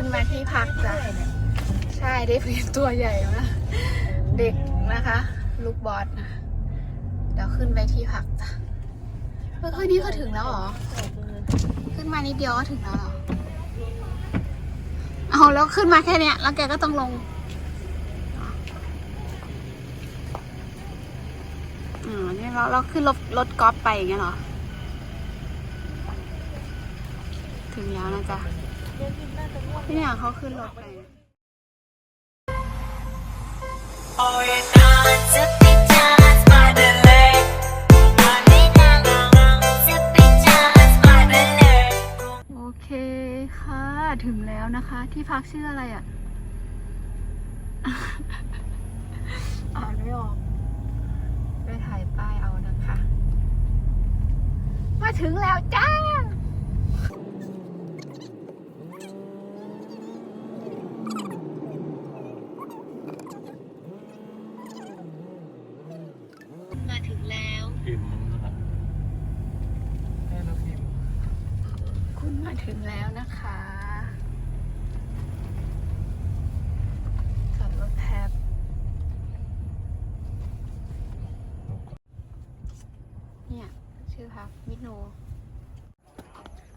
ขึ้นมาที่พักจ้ะใช่ได้เป็นตัวใหญ่มาเด็กนะคะ ลูกบอสนะเดี๋ยวขึ้นไปที่พักจ้ะเมื่อคืนนี้ก็ถึงแล้วหรอ ขึ้นมานิดเดียวก็ถึงแล้วหรอ เอาแล้วขึ้นมาแค่เนี้ย แล้วแกก็ต้องลงอ๋อนี่เราเราขึ้นรถรถกอล์ฟไปอย่างเงี้ยเหรอ ถึงแล้วนะจ๊ะ ที่เนี่ยเขาขึ้นรถไป Always on to be just by the lake. To be just by the lake. โอเคค่ะ ถึงแล้วนะคะ ที่พักชื่ออะไรอะ อ่านไม่ออก ไปถ่ายป้ายเอานะคะ มาถึงแล้วจ้าถึงแล้ว พิมพ์นะครับแม่น้องพิมพ์ คุณมา ถึงแล้วนะคะขับรถแท็บเนี่ย ชื่อพักมิโน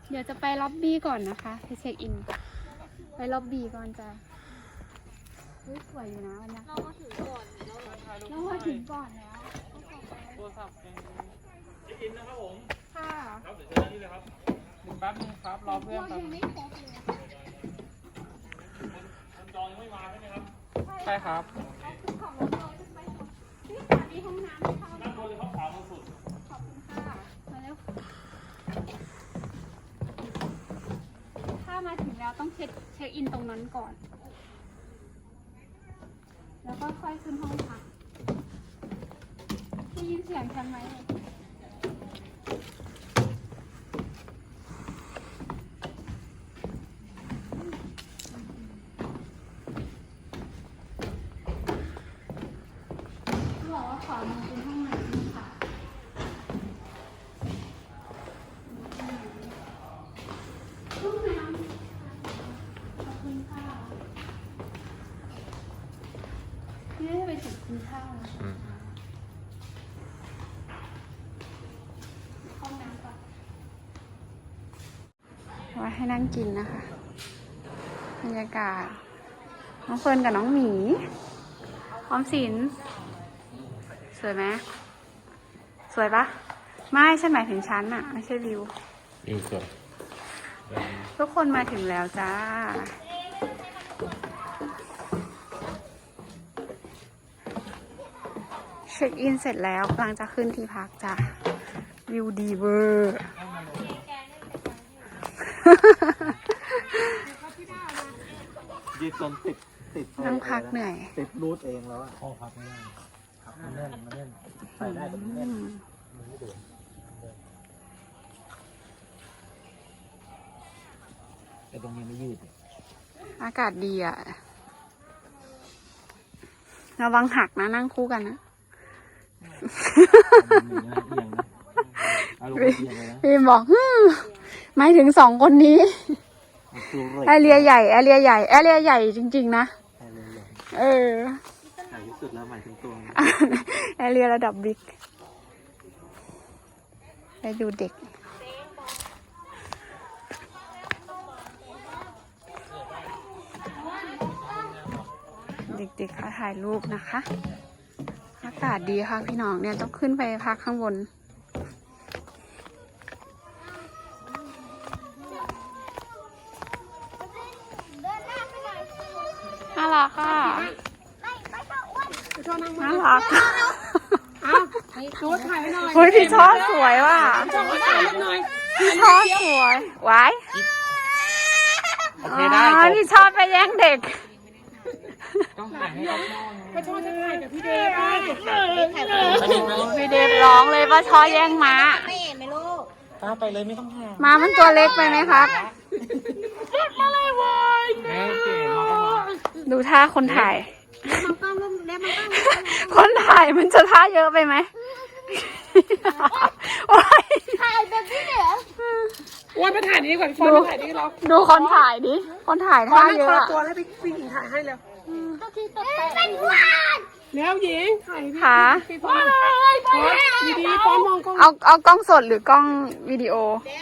เดี๋ยวจะไปล็อบบี้ก่อนนะคะ ไปเช็คอิน ไปล็อบบี้ก่อนจ้ะเฮ้ยสวยอยู่นะวันเนี้ยเรามาถึงก่อนเรามาถึงก่อนแล้ว โทรศัพท์เป็นเช็คอินนะครับผม ค่ะ ครับเดี๋ยวเจอที่เลยครับหนึ่ง แป๊บนึงครับ รอเพื่อนเราแป๊บยังนึไม่งครบเลยคนจองยังไม่มาใช่ไหมครับใช่ครับขับรถเราจะไปที่สถานีห้องน้ำเข้าด้านบนเลยครับขวามือสุดขอบคุณค่ะมาเร็วถ้ามาถึงแล้วต้องเช็คเช็คอินตรงนั้นก่อน แล้วก็ค่อยขึ้นห้องพักได้ยินเสียงฉันไหมเขาบอกว่าขวามือเป็นห้องน้ำนะคะ ห้อง น้ำขอบคุณค่ะนี่จะไปถึงคุณข้าวนะห้องน้ำก่อนไว้ให้นั่งกินนะคะ บรรยากาศ น้องเฟิร์นกับน้องหมีออมสิน สวยไหมสวยปะไม่ฉันหมายถึงฉันอะไม่ใช่วิว อยู่สด ทุกคนมาถึงแล้วจ้า เช็คอินเสร็จแล้วกำลังจะขึ้นที่พักจ้ะ วิวดีเวอร์ ยืดจนติดติดนั่งพักเหนื่อย ติดรูดเองแล้วอะข้อพักไม่ได้ครับมันแน่นมันแน่นใส่ได้แต่มันแน่นอืมมันไม่โดน แต่ตรงนี้ไม่ยืดอากาศดีอะระวังหักนะนั่งคู่กันนะมันมีนะเอียงนะเอาลงไปเอียงเลยนะพี่บอกฮึมหมายถึงสองคนนี้มันคือเหล็กแอเรียใหญ่แอเรียใหญ่แอเรียใหญ่จริง ๆ นะใช่เลยใหญ่เออ ใหญ่ที่สุดแล้วหมายถึงตัวมัน แอเรียระดับบิ๊กไปดูเด็ก เด็กๆเขาถ่ายรูปนะคะ อากาศดีค่ะพี่น้องเนี่ยต้องขึ้นไปพักข้างบน น่ารักค่ะน่ารักชูถ่ายไว้หน่อยเฮ้ยพี่ช่อสวยว่ะถ่ายหน่อยพี่ช่อสวยไว้โอเคได้อ๋อพี่ชอบไปแย่งเด็ก ต้องถ่ายให้เขาชอบก็ชอบจะถ่ายกับพี่เดย์ป่ะพี่เดฟร้องเลยว่าชอแย่งม้าป้าไปเลยไม่ต้องห่างม้ามันตัวเล็กไปไหมครับแม่เก๋มาก็มาดูท่าคนถ่าย คนถ่ายมันจะท่าเยอะไปไหม โอ้ยถ่ายแบบนี้เหรออ้วนมาถ่ายนี่ก่อนฟอนมาถ่ายนี่รอดูคนถ่ายดิคนถ่ายฟอท่าเยคนอะละอะตัวแล้วพี่พี่หญิงถ่ายให้แล้วแล้วหญิงถ่ายพี่ค่ะพี่ฟอนฟอนดีๆฟอนมองกล้องเอาเอากล้องสดหรือกล้องวิดีโอ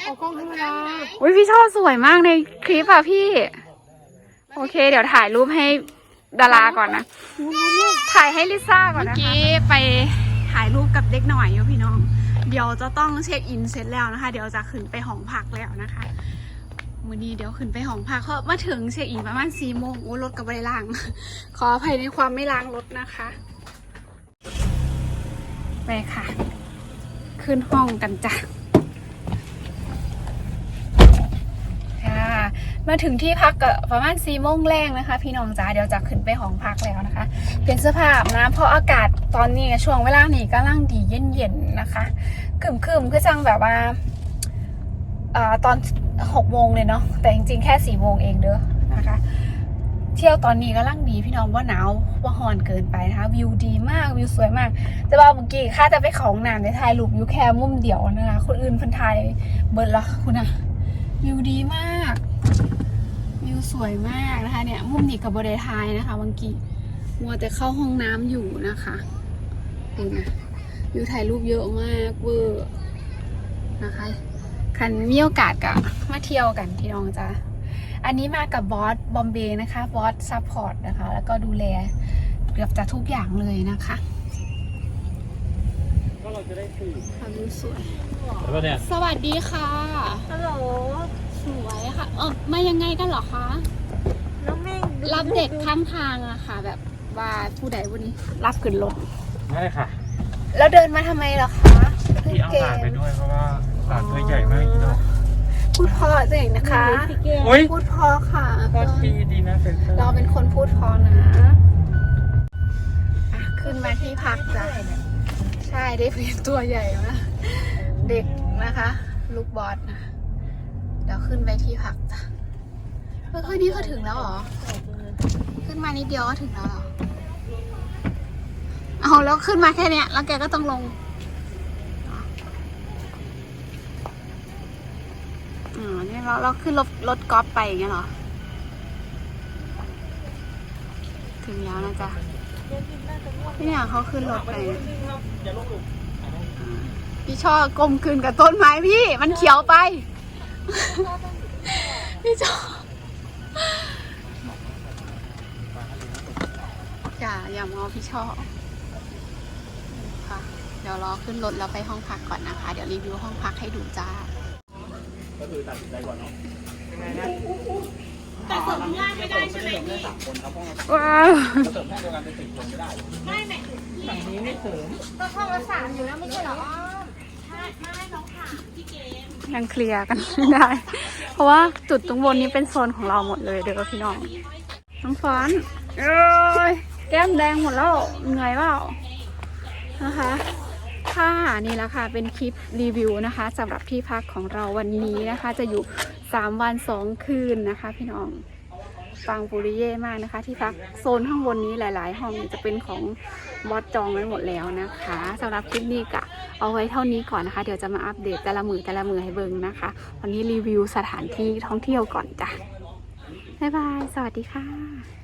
เอากล้องธรรมดาอุ้ยพี่ชอบสวยมากในคลิปอะพี่ โอเค เดี๋ยวถ่ายรูปให้ดาราก่อนนะ ถ่ายให้ลิซ่าก่อนนะคะเมื่อกี้ไป ถ่ายรูปกับเด็กหน่อยอยู่พี่น้อง เดี๋ยวจะต้องเช็คอินเสร็จแล้วนะคะ เดี๋ยวจะขึ้นไปห้องพักแล้วนะคะวันนี้เดี๋ยวขึ้นไปห้องพักเพราะมาถึงเช็คอินประมาณสี่โมงโอ้รถกับไม่ล้าง ขออภัยในความไม่ล้างรถนะคะ ไปค่ะ ขึ้นห้องกันจ้ะ มาถึงที่พักก็ประมาณสี่โมงแรงนะคะ พี่น้องจ๋าเดี๋ยวจะขึ้นไปห้องพักแล้วนะคะ เปลี่ยนเสื้อผ้าอาบนะเพราะอากาศตอนนี้ช่วงเวลานี้กำลังดีเย็นๆนะคะครึมๆคือจังแบบว่าอตอนหกโมงเลยเนาะแต่จริงๆแค่สี่โมงเองเด้อนะคะ เที่ยวตอนนี้กำลังดีพี่น้องว่าหนาวว่าฮอนเกินไปนะคะ วิวดีมากวิวสวยมาก แต่ว่าเมื่อกี้ข้าจะไปของน้ำในถ่ายรูปยูแค่มุมเดียวนะคะคนอื่นเพิ่นถ่ายเบิร์ดละคุณอะ วิวดีมาก วิวสวยมากนะคะเนี่ยมุมนี้กับบริทายนะคะบางกีมัวแต่เข้าห้องน้ำอยู่นะคะดูนะวิวถ่ายรูปเยอะมากเวอร์นะคะคันมีโอกาสกับมาเที่ยวกันที่น้องจ้าอันนี้มากับบอสบอมเบย์นะคะบอสซัพพอร์ตนะคะ แล้วก็ดูแลเกือบจะทุกอย่างเลยนะคะ ก็เราจะได้สื่อ ค่ะวิวสวย แล้วก็เนี่ยสวัสดีค่ะ ฮัลโหลสวยค่ะ เออมายังไงกันเหรอคะ น้องแม่งรับเด็กข้างทางอะค่ะ แบบว่าผู้ใดวันนี้ รับขึ้นรถไม่ได้ค่ะแล้วเดินมาทำไมเหรอคะพี่เอาหลานไปด้วยเพราะว่าหลานตัวใหญ่มากอีเนาะพูดเพอตัวเองนะคะโอ้ยพูดเพอค่ะ ก็ดีดีนะเซนเตอร์ เราเป็นคนพูดเพอนะอะขึ้นมาที่พักจ้ะ ใช่ได้เป็นตัวใหญ่มากเด็กนะคะ ลูกบอสนะเดี๋ยวขึ้นไปที่พักจ้ะเฮ้ยนี่ก็ถึงแล้วเหรอ ขึ้นมานิดเดียวก็ถึงแล้วเหรอ เอาแล้วขึ้นมาแค่เนี้ย แล้วแกก็ต้องลงอ๋อนี่เราเราขึ้นรถรถกอล์ฟไปอย่างเงี้ยเหรอ ถึงแล้วนะจ๊ะ เนี่ยเขาขึ้นรถไปพี่ชอบกลมคืนกับต้นไม้พี่ มันเขียวไป พี่ชอบอย่าอย่ามองพี่ชอบค่ะ เดี๋ยวรอขึ้นรถแล้วไปห้องพักก่อนนะคะ เดี๋ยวรีวิวห้องพักให้ดูจ้าแต่เสริมง่ายไม่ได้ใช่ไหมพี่ ว้าวก็ห้องละสามอยู่แล้วไม่ใช่เหรอยังเคลียร์กันไม่ได้ เพราะว่าจุดตรงบนนี้เป็นโซนของเราหมดเลยเด้อพี่น้อง น้องฟอนเอ้ยแก้มแดงหมดแล้วเหนื่อยเปล่านะคะค่ะนี่แหละค่ะเป็นคลิปรีวิวนะคะสำหรับที่พักของเราวันนี้นะคะ จะอยู่ 3 วัน 2 คืนนะคะ พี่น้อง ฟังปุริเย่มากนะคะ ที่พักโซนข้างบนนี้หลาย ๆ ห้องจะเป็นของบอสจองไว้หมดแล้วนะคะสำหรับคลิปนี้ก็เอาไว้เท่านี้ก่อนนะคะ เดี๋ยวจะมาอัปเดตแต่ละมือแต่ละมือให้เบิ่งนะคะ วันนี้รีวิวสถานที่ท่องเที่ยวก่อนจ้ะบ๊ายบาย สวัสดีค่ะ